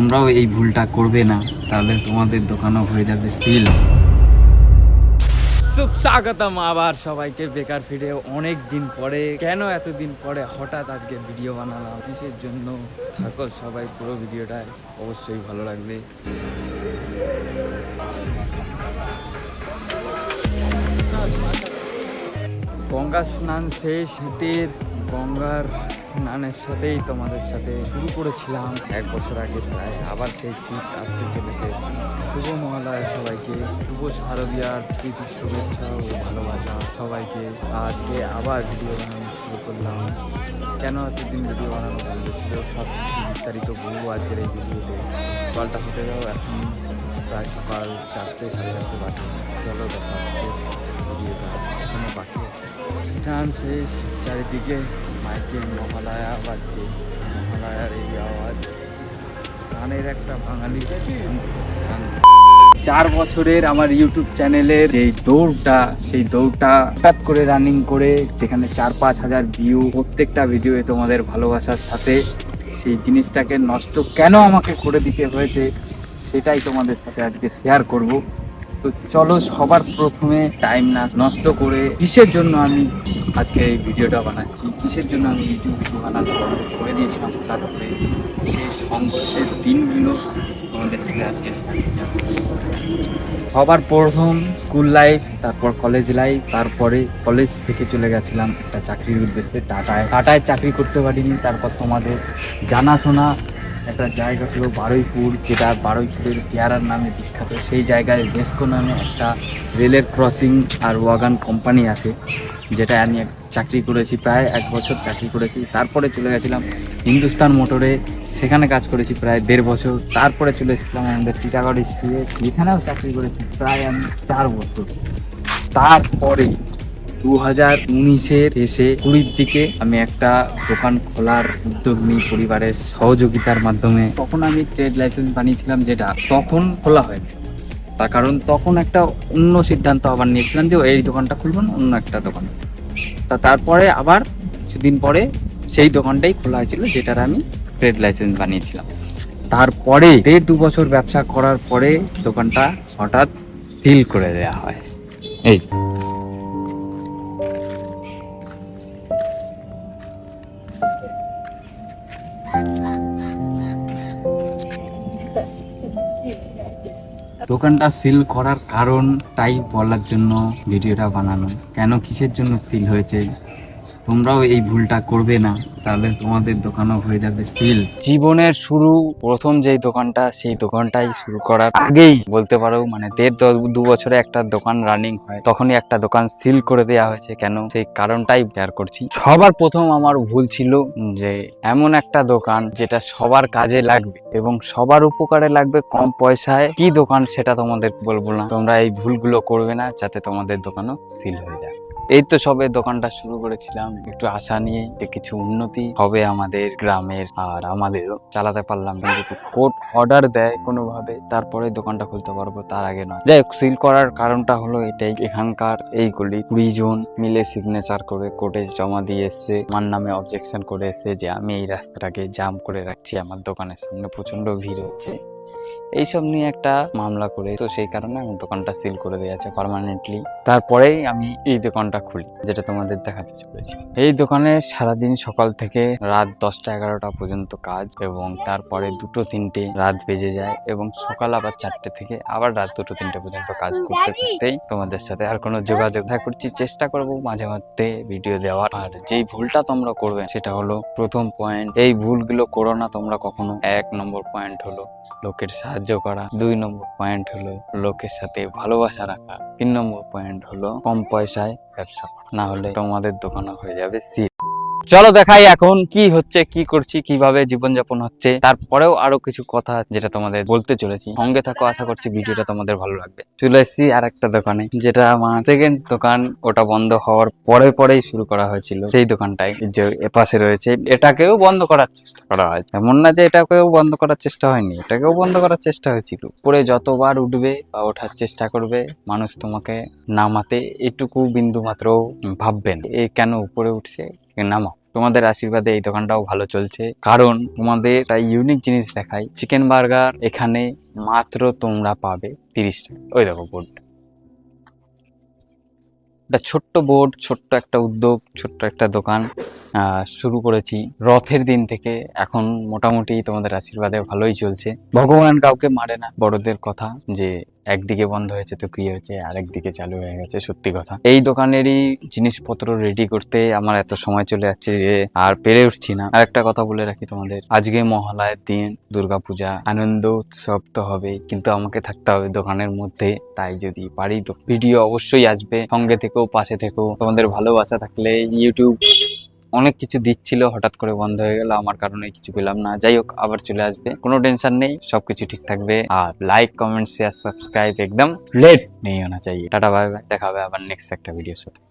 তোমরাও এই ভুলটা করবে না, তাহলে তোমাদের দোকানও হয়ে যাবে সিল। সুস্বাগতম আবার সবাইকে বেকার ফিরে অনেক দিন পরে। কেন এতদিন পরে হঠাৎ আজকে ভিডিও বানালাম? অফিসের জন্য? থাকো সবাই, পুরো ভিডিওটায় অবশ্যই ভালো লাগবে। গঙ্গা স্নান শেষ শীতের গঙ্গার স্নানের সাথেই তোমাদের সাথে শুরু করেছিলাম। এক বছর আগে প্রায় আবার সেই শীত আসতে চলেছে। শুভ মহালয়া সবাইকে, শুভ শারদীয়ার প্রীতি, শুভেচ্ছা ও ভালোবাসা সবাইকে। আজকে আবার ভিডিও বানানো শুরু করলাম। কেন এতদিন ভিডিও বানানো বন্ধ ছিল? সব বিস্তারিত বলব আজকের এই ভিডিওতে। সকালটা হতে যাও এখন প্রায় সকাল চারটে, সাড়ে চারটে বাজে। চলো দেখা হচ্ছে ভিডিওটা এখনও বাকি। আছে শেষ চারিদিকে মাইকে মহালয়া বাজছে, মহালয়ার এই আওয়াজ। গানের একটা বাঙালি চার বছরের আমার ইউটিউব চ্যানেলের যে দৌড়টা, সেই দৌড়টা হঠাৎ করে রানিং করে, যেখানে চার পাঁচ হাজার ভিউ প্রত্যেকটা ভিডিওয়ে তোমাদের ভালোবাসার সাথে, সেই জিনিসটাকে নষ্ট কেন আমাকে করে দিতে হয়েছে, সেটাই তোমাদের সাথে আজকে শেয়ার করব। তো চলো, সবার প্রথমে টাইম না নষ্ট করে কিসের জন্য আমি আজকে এই ভিডিওটা বানাচ্ছি? কিসের জন্য আমি ইউটিউব ভিডিও বানাতে বন্ধ করে দিয়েছিলাম, তারপরে সেই সংঘর্ষের দিনগুলো তোমাদের সাথে আজকে সবার প্রথম স্কুল লাইফ তারপর কলেজ লাইফ তারপরে কলেজ থেকে চলে গেছিলাম একটা চাকরির উদ্দেশ্যে টাটায়। টাটায় চাকরি করতে পারিনি, তারপর তোমাদের জানাশোনা একটা জায়গা হলো বারুইপুর, যেটা বারুইপুরের পেয়ারার নামে বিখ্যাত। সেই জায়গায় বেস্কো নামে একটা রেলের ক্রসিং আর ওয়াগান কোম্পানি আছে, যেটা আমি চাকরি করেছি, প্রায় এক বছর চাকরি করেছি। তারপরে চলে গেছিলাম হিন্দুস্তান মোটরে, সেখানে কাজ করেছি প্রায় দেড় বছর। তারপরে চলে এসেছিলাম আমাদের টিটাগড় স্কুলে সেখানেও চাকরি করেছি প্রায় আমি চার বছর। তারপরে দু হাজার উনিশের এসে কুড়ির দিকে আমি একটা দোকান খোলার উদ্যোগ নিই পরিবারের সহযোগিতার মাধ্যমে তখন আমি ট্রেড লাইসেন্স বানিয়েছিলাম যেটা তখন খোলা হয়নি। তার কারণ তখন একটা অন্য সিদ্ধান্ত আবার নিয়েছিলাম যে এই দোকানটা খুলবো না, অন্য একটা দোকান। তা তারপরে আবার কিছুদিন পরে সেই দোকানটাই খোলা হয়েছিল যেটার আমি ট্রেড লাইসেন্স বানিয়েছিলাম। তারপরে দেড় দু বছর ব্যবসা করার পরে দোকানটা হঠাৎ সিল করে দেওয়া হয়। এই দোকানটা সিল করার কারণ কারণটাই বলার জন্য ভিডিওটা বানানো। কেন কিসের জন্য সিল হয়েছে? তোমরাও এই ভুলটা করবে না। তাহলে তোমাদের দোকানও হয়ে যাবে সিল জীবনের শুরু, প্রথম যেই দোকানটা, সেই দোকানটাই শুরু করার আগেই বলতে পারো মানে দেড় দ- বছরে একটা দোকান রানিং হয়। তখনই একটা দোকান সিল করে দেওয়া হয়েছে কেন? সেই কারণটাই শেয়ার করছি। সবার প্রথম আমার ভুল ছিল যে এমন একটা দোকান যেটা সবার কাজে লাগবে এবং সবার উপকারে লাগবে কম পয়সায়। কি দোকান সেটা তোমাদের বলব না। তোমরা এই ভুলগুলো করবে না যাতে তোমাদের দোকানও সিল হয়ে যায়। এই তো সবে দোকানটা শুরু করেছিলাম। একটু আশা নিয়ে যে কিছু উন্নতি হবে আমাদের গ্রামের। আর আমাদেরও চালাতে পারলাম, কিন্তু কোর্ট অর্ডার দেয় কোনোভাবে। তারপরে দোকানটা খুলতে পারব তার আগে নয়। যাই সিল করার কারণটা হলো এটাই। এখানকার এইগুলি কুড়ি জন মিলে সিগনেচার করে কোর্টে জমা দিয়ে এসছে। আমার নামে অবজেকশন করে এসছে যে আমি এই রাস্তাটাকে জাম করে রাখছি। আমার দোকানের সামনে প্রচণ্ড ভিড় হচ্ছে। এইসব নিয়ে একটা মামলা করে তো সেই কারণে আমার দোকানটা সিল করে দেওয়া আছে পার্মানেন্টলি তারপরেই আমি এই দোকানটা খুলি যেটা তোমাদের দেখাতে চলেছি। এই দোকানে সারাদিন সকাল থেকে রাত দশটা এগারোটা পর্যন্ত কাজ এবং তারপরে দুটো তিনটে রাত বেজে যায় এবং সকাল আবার চারটে থেকে আবার রাত দুটো তিনটে পর্যন্ত কাজ করতে করতেই তোমাদের সাথে আর কোনো যোগাযোগ দেখা করছি চেষ্টা করব মাঝে মধ্যে ভিডিও দেওয়ার। আর যেই ভুলটা তোমরা করবে সেটা হলো প্রথম পয়েন্ট এই ভুলগুলো করো না তোমরা কখনো। এক নম্বর পয়েন্ট হলো লোকের সাহায্য করা। দুই নম্বর পয়েন্ট হলো লোকের সাথে ভালোবাসা রাখা। তিন নম্বর পয়েন্ট হলো কম পয়সায় ব্যবসা করা। না হলে তোমাদের দোকানও হয়ে যাবে সি চলো দেখাই এখন কি হচ্ছে, কি করছি, কীভাবে জীবনযাপন হচ্ছে। তারপরেও আরও কিছু কথা যেটা তোমাদের বলতে চলেছি। সঙ্গে থাকো, আশা করছি ভিডিওটা তোমাদের ভালো লাগবে। চলে এসেছি আর একটা দোকানে, যেটা আমার সেকেন্ড দোকান। ওটা বন্ধ হওয়ার পরে পরেই শুরু করা হয়েছিল। সেই দোকানটাই যে এপাশে রয়েছে, এটাকেও বন্ধ করার চেষ্টা করা হয়েছে এমন না যে এটাকেও বন্ধ করার চেষ্টা হয়নি, এটাকেও বন্ধ করার চেষ্টা হয়েছিল। পরে যতবার উঠবে বা ওঠার চেষ্টা করবে, মানুষ তোমাকে নামাতে এটুকু বিন্দু মাত্র ভাববেন এই কেন উপরে উঠছে, এ নামাও। তোমাদের আশীর্বাদে এই দোকানটাও ভালো চলছে। কারণ তোমাদের তাই ইউনিক জিনিস দেখাই চিকেন বার্গার এখানে মাত্র তোমরা পাবে তিরিশ টাকা। ওই দেখো বোর্ড একটা ছোট্ট বোর্ড ছোট্ট একটা উদ্যোগ, ছোট্ট একটা দোকান। শুরু করেছি। রথের দিন থেকে এখন মোটামুটি তোমাদের আশীর্বাদে ভালোই চলছে। ভগবান কাউকে মারে না, বড়দের কথা যে একদিকে বন্ধ হয়েছে তো কি হয়েছে, আরেকদিকে চালু হয়ে গেছে, সত্যি কথা। এই দোকানেরই জিনিসপত্র রেডি করতে আমার এত সময় চলে যাচ্ছে যে আর পেরে উঠছি না। আর একটা কথা বলে রাখি তোমাদের, আজকে মহালয়ের দিন, দুর্গাপূজা, আনন্দ উৎসব তো হবে কিন্তু আমাকে থাকতে হবে দোকানের মধ্যে। তাই যদি পারি ভিডিও অবশ্যই আসবে, সঙ্গে থেকেও, পাশে থেকেও। তোমাদের ভালোবাসা থাকলে ইউটিউব অনেক কিছু দিচ্ছিল হঠাৎ করে বন্ধ হয়ে গেল আমার কারণে কিছু পেলাম না। যাই হোক আবার চলে আসবে। কোনো টেনশন নেই সবকিছু ঠিক থাকবে। আর লাইক কমেন্ট শেয়ার সাবস্ক্রাইব একদম লেট নেই হোনা চাই টাটা বাই বাই দেখা হবে আবার নেক্সট একটা ভিডিওর সাথে।